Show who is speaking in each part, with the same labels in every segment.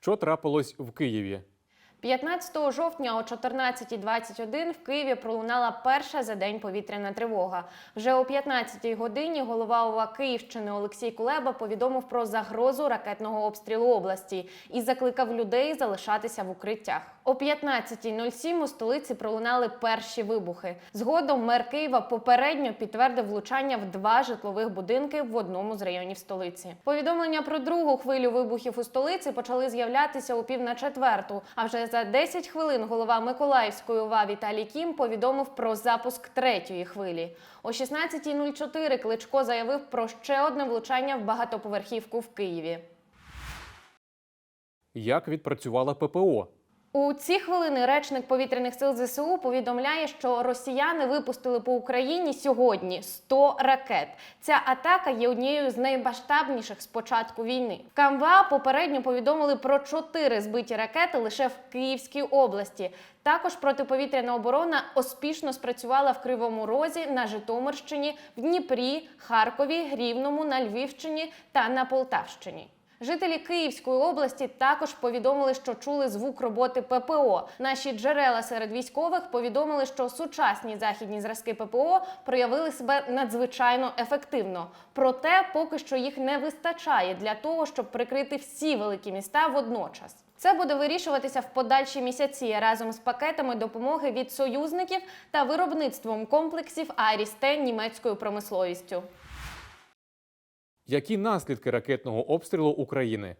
Speaker 1: Що трапилось в Києві?
Speaker 2: 15 жовтня о 14.21 в Києві пролунала перша за день повітряна тривога. Вже о 15 годині голова ОВА Київщини Олексій Кулеба повідомив про загрозу ракетного обстрілу області і закликав людей залишатися в укриттях. О 15.07 у столиці пролунали перші вибухи. Згодом мер Києва попередньо підтвердив влучання в два житлових будинки в одному з районів столиці. Повідомлення про другу хвилю вибухів у столиці почали з'являтися у пів на четверту. А вже за 10 хвилин голова Миколаївської ОВА Віталій Кім повідомив про запуск третьої хвилі. О 16.04 Кличко заявив про ще одне влучання в багатоповерхівку в Києві.
Speaker 1: Як відпрацювала ППО?
Speaker 2: У ці хвилини речник повітряних сил ЗСУ повідомляє, що росіяни випустили по Україні сьогодні 100 ракет. Ця атака є однією з наймасштабніших з початку війни. В КМВА попередньо повідомили про 4 збиті ракети лише в Київській області. Також протиповітряна оборона успішно спрацювала в Кривому Розі, на Житомирщині, в Дніпрі, Харкові, Рівному, на Львівщині та на Полтавщині. Жителі Київської області також повідомили, що чули звук роботи ППО. Наші джерела серед військових повідомили, що сучасні західні зразки ППО проявили себе надзвичайно ефективно. Проте поки що їх не вистачає для того, щоб прикрити всі великі міста водночас. Це буде вирішуватися в подальші місяці разом з пакетами допомоги від союзників та виробництвом комплексів Айрісте німецькою промисловістю.
Speaker 1: Які наслідки ракетного обстрілу України?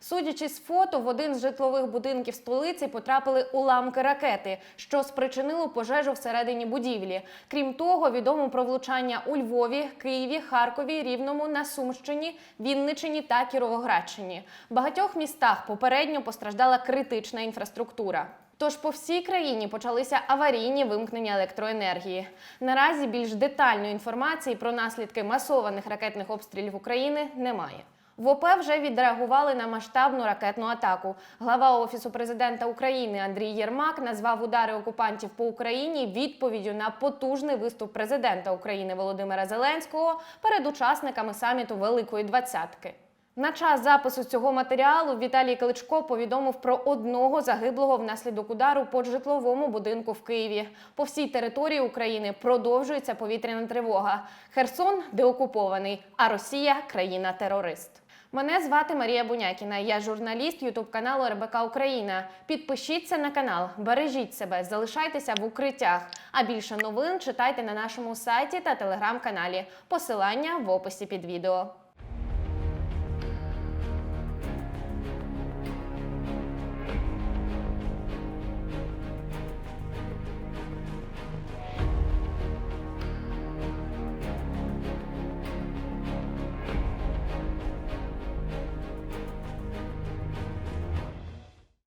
Speaker 2: Судячи з фото, в один з житлових будинків столиці потрапили уламки ракети, що спричинило пожежу всередині будівлі. Крім того, відомо про влучання у Львові, Києві, Харкові, Рівному, на Сумщині, Вінничині та Кіровоградщині. В багатьох містах попередньо постраждала критична інфраструктура. Тож по всій країні почалися аварійні вимкнення електроенергії. Наразі більш детальної інформації про наслідки масованих ракетних обстрілів України немає. В ОП вже відреагували на масштабну ракетну атаку. Глава офісу президента України Андрій Єрмак назвав удари окупантів по Україні відповіддю на потужний виступ президента України Володимира Зеленського перед учасниками саміту Великої Двадцятки. На час запису цього матеріалу Віталій Кличко повідомив про одного загиблого внаслідок удару по житловому будинку в Києві. По всій території України продовжується повітряна тривога. Херсон деокупований, а Росія країна-терорист. Мене звати Марія Бунякіна. Я журналіст Ютуб каналу РБК Україна. Підпишіться на канал, бережіть себе, залишайтеся в укриттях. А більше новин читайте на нашому сайті та телеграм-каналі. Посилання в описі під відео.